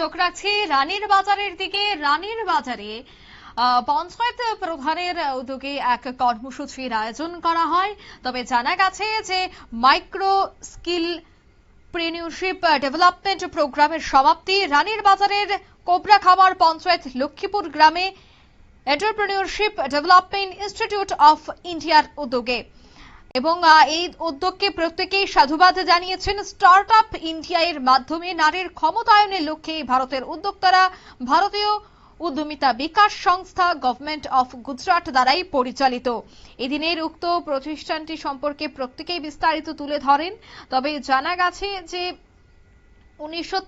চোখ রাখছি রানীর বাজারের দিকে। রানীর বাজারে পঞ্চায়েত প্রধানের উদ্যোগে এক কর্মসূচির আয়োজন করা হয়। তবে জানা গেছে যে মাইক্রো স্কিল প্রেনিউরশিপ ডেভেলপমেন্ট প্রোগ্রামের সমাপ্তি রানীর বাজারের কোবরা খামার পঞ্চায়েত লক্ষ্মীপুর গ্রামে এন্টারপ্রেনিউরশিপ ডেভেলপমেন্ট ইনস্টিটিউট অফ ইন্ডিয়ার উদ্যোগে। এবং এই উদ্যোগকে প্রত্যেকেই সাধুবাদ জানিয়েছেন স্টার্ট আপ ইন্ডিয়া এর মাধ্যমে নারীর ক্ষমতায়নের লক্ষ্যে ভারতের উদ্যোক্তারা ভারতীয় উদ্যমিতা বিকাশ সংস্থা গভর্নমেন্ট অফ গুজরাট দ্বারাই পরিচালিত। এদিনের উক্ত প্রতিষ্ঠানটি সম্পর্কে প্রত্যেকেই বিস্তারিত তুলে ধরেন, তবে জানা গেছে যে উনিশশো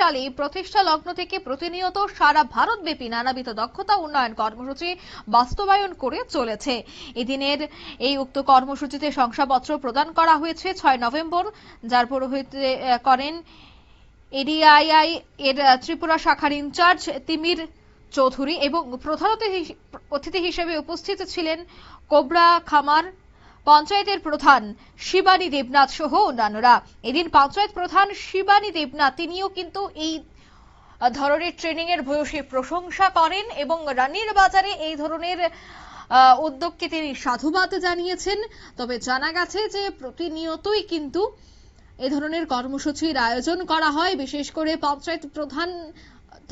সালে প্রতিষ্ঠা লগ্ন থেকে প্রতিনিয়ত সারা ভারতব্যাপী নানাবিধ দক্ষতা উন্নয়ন কর্মসূচি বাস্তবায়ন করে চলেছে। এদিনের এই উক্ত কর্মসূচিতে শংসাপত্র প্রদান করা হয়েছে ছয় নভেম্বর, যার পৌরোহিত্যে করেন এডিআইআই এর ত্রিপুরা শাখার ইনচার্জ তিমির চৌধুরী এবং প্রধান অতিথি হিসেবে উপস্থিত ছিলেন কোবরা খামার পঞ্চায়েতের প্রধান শিবানী দেবনাথ সহ অন্যান্যরা। এদিন পঞ্চায়েত প্রধান শিবানী দেবনাথ, তিনিও কিন্তু এই ধরনের ট্রেনিং এর ভূয়সী প্রশংসা করেন এবং রানীর বাজারে এই ধরনের উদ্যোগকে তিনি সাধুবাদ জানিয়েছেন। তবে জানা গেছে যে প্রতিনিয়তই কিন্তু এ ধরনের কর্মসূচির আয়োজন করা হয়। বিশেষ করে পঞ্চায়েত প্রধান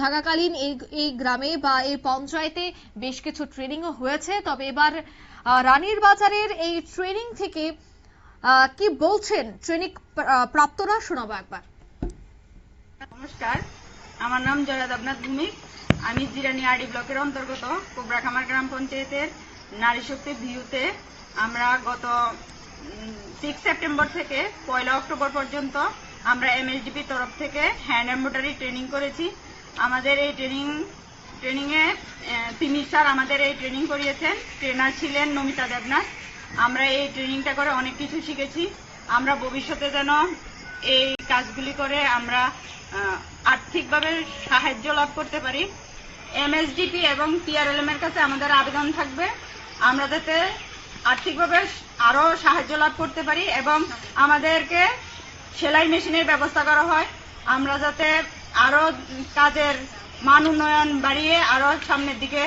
থাকাকালীন এই এই গ্রামে বা এই পঞ্চায়েতে বেশ কিছু ট্রেনিংও হয়েছে। তবে এবার রানীর বাজারের এই ট্রেনিং থেকে কি বলছেন? ট্রেনিং প্রাপ্তরা? শোনাবো একবার। নমস্কার, আমার নাম জয়া দেবনাথ ভূমিক আমি জিরানি আরডি ব্লকের অন্তর্গত, কোবরাখামার গ্রাম পঞ্চায়েতের নারী শক্তি ভিউতে। আমরা গত সিক্স সেপ্টেম্বর থেকে পয়লা অক্টোবর পর্যন্ত আমরা এমএসডিপি তরফ থেকে হ্যান্ড এম্ব্রয়ডারি ট্রেনিং করেছি। আমাদের এই ট্রেনিং ট্রেনিংয়ে তিমির স্যার আমাদের এই ট্রেনিং করিয়েছেন। ট্রেনার ছিলেন নমিতা দেবনাথ। আমরা এই ট্রেনিংটা করে অনেক কিছু শিখেছি। আমরা ভবিষ্যতে যেন এই কাজগুলি করে আমরা আর্থিকভাবে সাহায্য লাভ করতে পারি। এমএসডিপি এবং টিআরএলএম এর কাছে আমাদের আবেদন থাকবে। আমরা যাতে আর্থিকভাবে আরও সাহায্য লাভ করতে পারি এবং আমাদেরকে সেলাই মেশিনের ব্যবস্থা করা হয়। আমরা যাতে আরও কাজের মান উন্নয়ন বাড়িয়ে আরও সামনের দিকে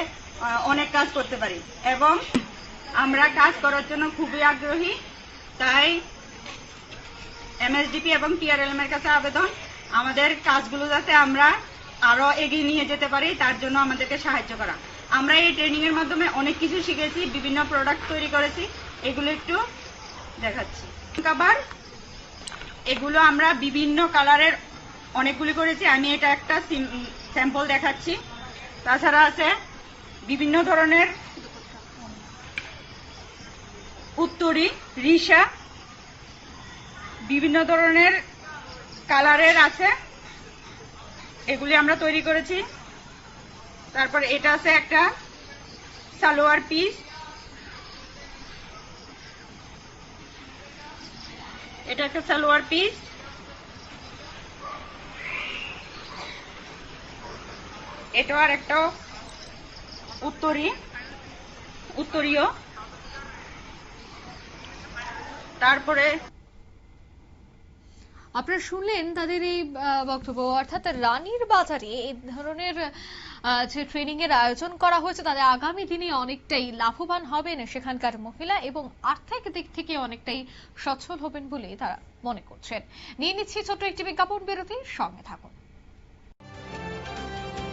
অনেক কাজ করতে পারি। এবং আমরা কাজ করার জন্য খুবই আগ্রহী, তাই এমএসডিপি এবং টিআরএলএম এর কাছে আবেদন। আমাদের কাজগুলো যাতে আমরা আরও এগিয়ে নিয়ে যেতে পারি, তার জন্য আমাদেরকে সাহায্য করা। আমরা এই ট্রেনিং এর মাধ্যমে অনেক কিছু শিখেছি, বিভিন্ন প্রোডাক্ট তৈরি করেছি, এগুলো একটু দেখাচ্ছি। এগুলো আমরা বিভিন্ন কালারের অনেকগুলি করেছি। আমি এটা একটা স্যাম্পল দেখাচ্ছি। তাছাড়া আছে বিভিন্ন ধরনের উত্তরি রিসা বিভিন্ন ধরনের কালারের আছে। এগুলি আমরা তৈরি করেছি। তারপর এটা আছে একটা সালোয়ার পিস। এটা একটা সালোয়ার পিস। এটা আর একটা উত্তরি, উত্তরীয়। তারপরে আপনারা শুনলেন তাদের এই বক্তব্য, অর্থাৎ রানীর বাজারে এই ধরনের যে ট্রেনিং এর আয়োজন করা হয়েছে তাদের আগামী দিনে অনেকটাই লাভবান হবেন সেখানকার মহিলা এবং আর্থিক দিক থেকে অনেকটাই সচ্ছল হবেন বলে তারা মনে করছেন। নিয়ে নিচ্ছি ছোট্ট একটি বিজ্ঞাপন বিরতি সঙ্গে থাকুন।